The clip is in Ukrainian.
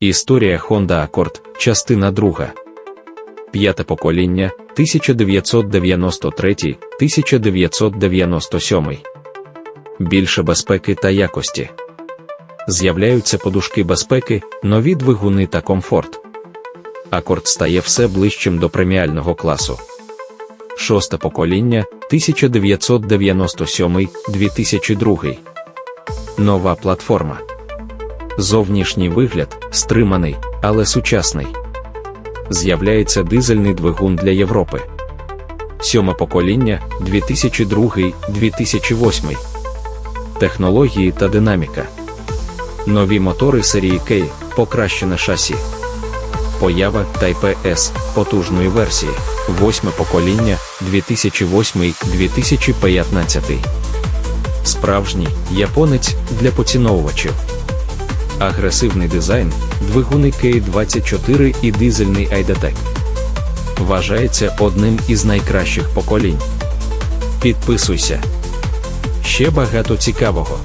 Історія Honda Accord, частина 2. П'яте покоління 1993-1997. Більше безпеки та якості. З'являються подушки безпеки, нові двигуни та комфорт. Акорд стає все ближчим до преміального класу. Шосте покоління 1997-2002. Нова платформа. Зовнішній вигляд стриманий, але сучасний. З'являється дизельний двигун для Європи. Сьоме покоління 2002-2008. Технології та динаміка. Нові мотори серії K, покращене шасі. Поява Type S потужної версії. Восьме покоління 2008-2015. Справжній японець для поціновувачів. Агресивний дизайн, двигуни K24 і дизельний Айдетек. Вважається одним із найкращих поколінь. Підписуйся. Ще багато цікавого.